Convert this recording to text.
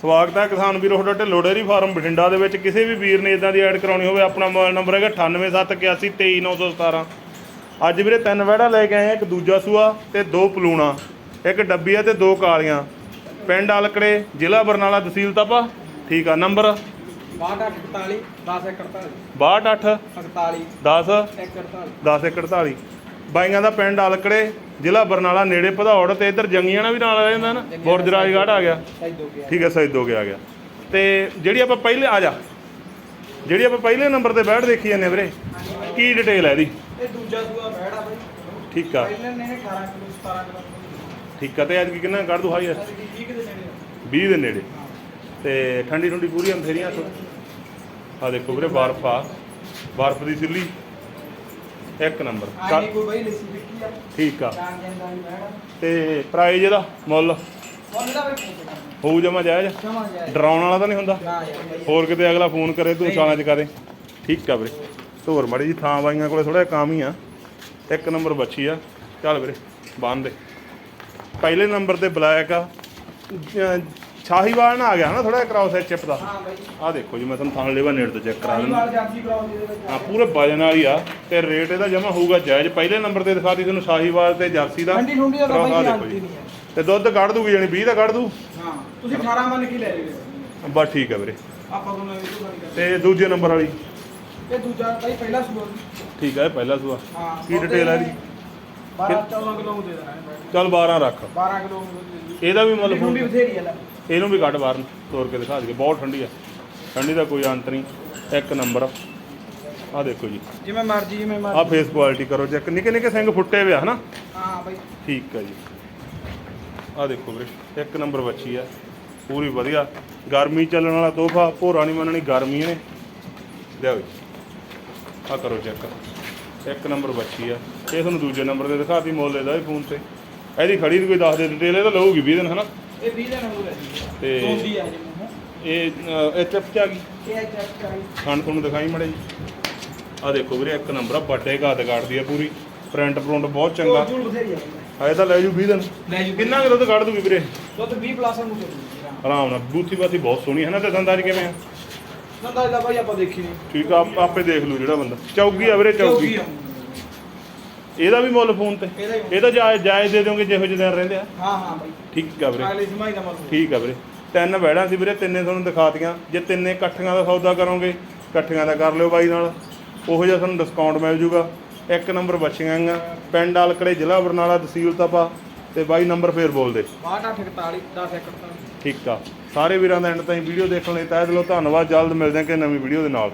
ਸਵਾਗਤ ਹੈ ਕਿਸਾਨ ਵੀਰੋ ਤੁਹਾਡਾ ਢਿੱਲੋਂ ਡੇਅਰੀ ਫਾਰਮ ਬਠਿੰਡਾ ਦੇ ਵਿੱਚ। ਕਿਸੇ ਵੀ ਵੀਰ ਨੇ ਇਦਾਂ ਦੀ ਐਡ ਕਰਾਉਣੀ ਹੋਵੇ ਆਪਣਾ ਮੋਬਾਈਲ ਨੰਬਰ ਹੈਗਾ 9871823917 ਅੱਜ ਵੀਰੇ ਤਿੰਨ ਵੜਾ ਲੈ ਕੇ ਆਏ ਆ ਇੱਕ ਦੂਜਾ ਸੂਆ ਤੇ ਦੋ ਪਲੂਣਾ ਇੱਕ ਡੱਬੀਆਂ ਤੇ ਦੋ ਕਾਲੀਆਂ। ਪਿੰਡ ਅਲਕੜੇ ਜ਼ਿਲ੍ਹਾ ਬਰਨਾਲਾ ਤਹਿਸੀਲ ਤਪਾ। ਠੀਕ ਆ ਨੰਬਰ? 6248 1048 62 48 10 148 10 ਬਾਈਆਂ ਦਾ ਪਿੰਡ ਅਲਕੜੇ ਜ਼ਿਲ੍ਹਾ ਬਰਨਾਲਾ ਨੇੜੇ ਭਦੌੜ ਤੇ ਇੱਧਰ ਜੰਗੀਆਂ ਨਾਲ ਵੀ ਨਾਲ ਆ ਜਾਂਦਾ ਨਾ ਬੁਰਜ ਰਾਜਗੜ੍ਹ ਆ ਗਿਆ। ਠੀਕ ਹੈ ਸੈਦ ਹੋ ਗਿਆ ਆ ਗਿਆ। ਤੇ ਜਿਹੜੀ ਆਪਾਂ ਪਹਿਲੇ ਆ ਜਾ। ਜਿਹੜੀ ਆਪਾਂ ਪਹਿਲੇ ਨੰਬਰ ਤੇ ਬੈਠ ਦੇਖੀ ਜਾਂਦੇ ਵੀਰੇ ਕੀ ਡਿਟੇਲ ਹੈ ਇਹਦੀ? ਇਹ ਦੂਜਾ ਸੂਆ ਬੈੜਾ ਬਾਈ। ਠੀਕ ਆ। ਪਹਿਲੇ ਨੇ 18 ਕਿਲੋ 17 ਕਿਲੋ ਠੀਕ ਆ ਤੇ ਅੱਜ ਕਿੰਨਾ ਕੱਢ ਦੂ ਹਾਈ ਅਸੀਂ 20 ਦੇ ਨੇੜੇ 20 ਦੇ ਨੇੜੇ। ਤੇ ਠੰਡੀ ਠੰਡੀ ਪੂਰੀ ਅੰਥੇਰੀਆਂ ਆ ਦੇਖੋ ਵੀਰੇ ਬਰਫ ਆ। ਬਰਫ ਦੀ ਸਿੱਲੀ। ਇੱਕ ਨੰਬਰ। ਆਈ ਨਹੀਂ ਕੋਈ ਬਾਈ ਲੱਸੀ ਵਿੱਕੀ ਆ। ਠੀਕ ਆ। ਬੈੜਾ ਤੇ ਪ੍ਰਾਈਜ਼ ਇਹਦਾ ਮੁੱਲ? ਦਾ ਪੁੱਛਣਾ ਹੋਊ ਜਮਾ ਜਾਇਜ਼? ਜਾਏ ਡਰਾਉਣ ਵਾਲਾ ਤਾਂ ਨਹੀਂ ਹੁੰਦਾ? ਨਾ ਯਾਰ ਬਾਈ। ਹੋਰ ਕਿਤੇ ਅਗਲਾ ਫੋਨ ਕਰੇ ਤੂੰ ਛਾਲਾਂ ਚ ਕਰੇ। ਠੀਕ ਆ ਵੀਰੇ। ਧੋਰ ਮੜੀ ਜੀ ਥਾਂ ਬਾਈਆਂ ਕੋਲੇ ਥੋੜਾ ਕੰਮ ਹੀ ਆ। ਇੱਕ ਨੰਬਰ ਬੱਚੀ ਆ। ਚੱਲ ਵੀਰੇ ਬੰਨ ਦੇ ਪਹਿਲੇ ਨੰਬਰ ਤੇ ਬਲੈਕ ਆ। ਸ਼ਾਹੀਵਾਲ ਨਾ ਆ ਗਿਆ ਹਨਾ ਥੋੜਾ ਕ੍ਰਾਸ ਹੈ ਚਿਪ ਦਾ। ਹਾਂ ਬਾਈ ਆ ਦੇਖੋ ਜੀ ਮੈਂ ਤੁਹਾਨੂੰ ਥਾਂ ਲੈਵਾ ਨੇੜ ਤੋਂ ਚੈੱਕ ਕਰਾ ਦਿੰਦਾ। ਦੇ ਵਿੱਚ। ਆ ਪੂਰੇ ਵਜਨ ਵਾਲੀ ਆ ਤੇ ਰੇਟ ਇਹਦਾ ਜਮਾ ਹੋਊਗਾ ਜਾਇਜ਼। ਪਹਿਲੇ ਨੰਬਰ ਤੇ ਦਿਖਾਤੀ ਤੁਹਾਨੂੰ ਸ਼ਾਹੀਵਾਲ ਤੇ ਜਰਸੀ ਦਾ। ਠੰਡੀ ਠੰਡੀ ਦਾ ਤਾਂ ਬਾਈ। ਨਹੀਂ ਹੈ। ਦੁੱਧ ਕੱਢ ਦੂਗੀ ਜਾਨੀ 20 ਦਾ ਕੱਢ ਦੂ? ਹਾਂ ਤੁਸੀਂ 18 ਮੰਨ ਕੇ ਲੈ ਲਿਓ। ਬਸ ਠੀਕ ਆ ਵੀਰੇ। ਆਪਾਂ ਦੋਨੋਂ ਇਹ ਤੋਂ ਬਣੀ ਤੇ ਦੂਜੇ ਨੰਬਰ ਵਾਲੀ? ਇਹ ਦੂਜਾ ਬਾਈ ਪਹਿਲਾ ਸੂਆ ਠੀਕ ਆ ਇਹ ਪਹਿਲਾ ਸੂਆ। ਹਾਂ ਕੀ ਡਿਟੇਲ ਆ ਇਹਦੀ? 12 14 ਕਿਲੋ ਦੇ ਦੇਣਾ ਹੈ ਚੱਲ 12 ਰੱਖ। 12 ਕਿਲੋ ਇਹਦਾ ਵੀ ਮੁੱਲ ਫੋਨ ਬਥੇਰੀ ਹੈ ਲੈ ਇਹਨੂੰ ਵੀ ਕੱਢ ਬਾਹਰ ਨੂੰ, ਤੋੜ ਕੇ ਦਿਖਾ ਦਈਏ। ਬਹੁਤ ਠੰਡੀ ਆ। ਠੰਡੀ ਦਾ ਕੋਈ ਅੰਤ ਨਹੀਂ। ਇੱਕ ਨੰਬਰ ਆ। ਦੇਖੋ ਜੀ। ਜਿਵੇਂ ਮਰਜ਼ੀ ਜਿਵੇਂ ਆ ਮਰਜ਼ੀ ਫੇਸ ਕੁਆਲਿਟੀ ਕਰੋ। ਚੈੱਕ ਨਿੱਕੇ ਨਿੱਕੇ ਸਿੰਘ ਫੁੱਟੇ ਹੋਏ ਆ ਹਨਾ? ਹਾਂ ਬਾਈ। ਠੀਕ ਆ ਜੀ। ਆ ਦੇਖੋ ਵੀਰੇ ਇੱਕ ਨੰਬਰ ਬੱਚੀ ਆ। ਪੂਰੀ ਵਧੀਆ। ਗਰਮੀ ਚੱਲਣ ਵਾਲਾ ਤੋਹਫਾ। ਭੋਰਾ ਨਹੀਂ ਮੰਨਣੀ ਗਰਮੀ ਨੇ। ਲਿਆਓ ਜੀ। ਆ ਕਰੋ ਚੈੱਕ ਇੱਕ ਨੰਬਰ ਬੱਚੀ ਆ। ਇਹ ਤੁਹਾਨੂੰ ਦੂਜੇ ਨੰਬਰ ਤੇ ਦਿਖਾਤੀ ਮੁੱਲ ਇਹਦਾ ਵੀ ਫੋਨ ਤੇ। ਇਹਦੀ ਖੜੀ ਦੀ ਕੋਈ ਦੱਸ ਦੇ ਡਿਟੇਲ ਇਹ ਤਾਂ ਲਊਗੀ 20 ਦਿਨ ਹਨਾ? ਇਹ 20 ਦਿਨ ਹੋ ਰਹੀ ਹੈ ਤੇ ਇਹ ਇਹ ਚਿਪ ਚ ਆ ਗਈ? ਇਹ ਚੈੱਕ ਕਰਾਈ ਖਾਣ ਤੁਹਾਨੂੰ ਦਿਖਾਈ ਮੜੇ ਜੀ। ਆ ਦੇਖੋ ਵੀਰੇ ਇੱਕ ਨੰਬਰ ਆ ਵੱਡੇ ਘਾਤ ਕੱਢਦੀ ਆ ਪੂਰੀ। ਪ੍ਰਿੰਟ ਪ੍ਰਿੰਟ ਬਹੁਤ ਚੰਗਾ। ਜੂਲ ਬਥੇਰੀ ਹੈ ਆਏ ਤਾਂ ਲੈ ਜੂ 20 ਦਿਨ। ਲੈ ਜੂ। ਕਿੰਨਾ ਕੁ ਦੁੱਧ ਕੱਢ ਦੂਗੀ ਵੀਰੇ? ਦੁੱਧ 20 ਪਲੱਸ ਨੂੰ ਚੱਲੂਗੀ ਆਰਾਮ ਨਾਲ। ਬੂਥੀ ਬਾਥੀ ਬਹੁਤ ਸੋਹਣੀ ਹੈ ਨਾ ਤੇ ਦੰਦਾਂ 'ਚ ਕਿਵੇਂ ਆ? ਨੰਦਾ ਇਹਦਾ ਬਾਈ ਆਪਾਂ ਦੇਖੀ ਨਹੀਂ ਠੀਕ ਆ ਆਪ- ਆਪੇ ਦੇਖ ਲੂ ਜਿਹੜਾ ਬੰਦਾ। ਚੌਗੀ ਆ ਵੀਰੇ ਚੌਗੀ ਆ। ਇਹਦਾ ਵੀ ਮੁੱਲ ਫੋਨ ਤੇ। ਇਹਦਾ ਹੀ ਇਹਦਾ ਜਾਇਜ਼ ਜਾਇਜ਼ ਦੇ ਦੋਗੇ ਜਿਹੋ ਜਿਹੇ ਦਿਨ ਰਹਿੰਦੇ ਆ। ਹਾਂ ਹਾਂ ਬਾਈ। ਠੀਕ ਆ ਵੀਰੇ। ਅਗਲੇ ਸਮਾਈ ਦਾ ਮਤਲਬ ਠੀਕ ਆ ਵੀਰੇ। ਤਿੰਨ ਵੈੜਾਂ ਸੀ ਵੀਰੇ ਤਿੰਨੇ ਤੁਹਾਨੂੰ ਦਿਖਾਤੀਆਂ। ਜੇ ਤਿੰਨੇ ਇਕੱਠੀਆਂ ਦਾ ਸੌਦਾ ਕਰੋਗੇ ਇਕੱਠੀਆਂ ਦਾ ਕਰ ਲਿਓ ਬਾਈ ਨਾਲ। ਉਹੋ ਜਿਹਾ ਤੁਹਾਨੂੰ ਡਿਸਕਾਊਂਟ ਮਿਲ ਜੂਗਾ। ਇੱਕ ਨੰਬਰ ਬੱਚੀਆਂ ਆ ਪਿੰਡ ਆਲਕੜੇ ਜ਼ਿਲ੍ਹਾ ਬਰਨਾਲਾ ਤਹਿਸੀਲ ਤਪਾ। ਤੇ ਬਾਈ ਨੰਬਰ ਫੇਰ ਬੋਲ ਦੇ 6248 1041 ਠੀਕ ਆ। ਸਾਰੇ ਵੀਰਾਂ ਦਾ ਐਂਡ ਤਾਈਂ ਵੀਡੀਓ ਦੇਖਣ ਲਈ ਤਹਿ ਦਿਲੋਂ ਧੰਨਵਾਦ। ਜਲਦ ਮਿਲਦੇ ਹਾਂ ਕਿ ਨਵੀਂ ਵੀਡੀਓ ਦੇ ਨਾਲ।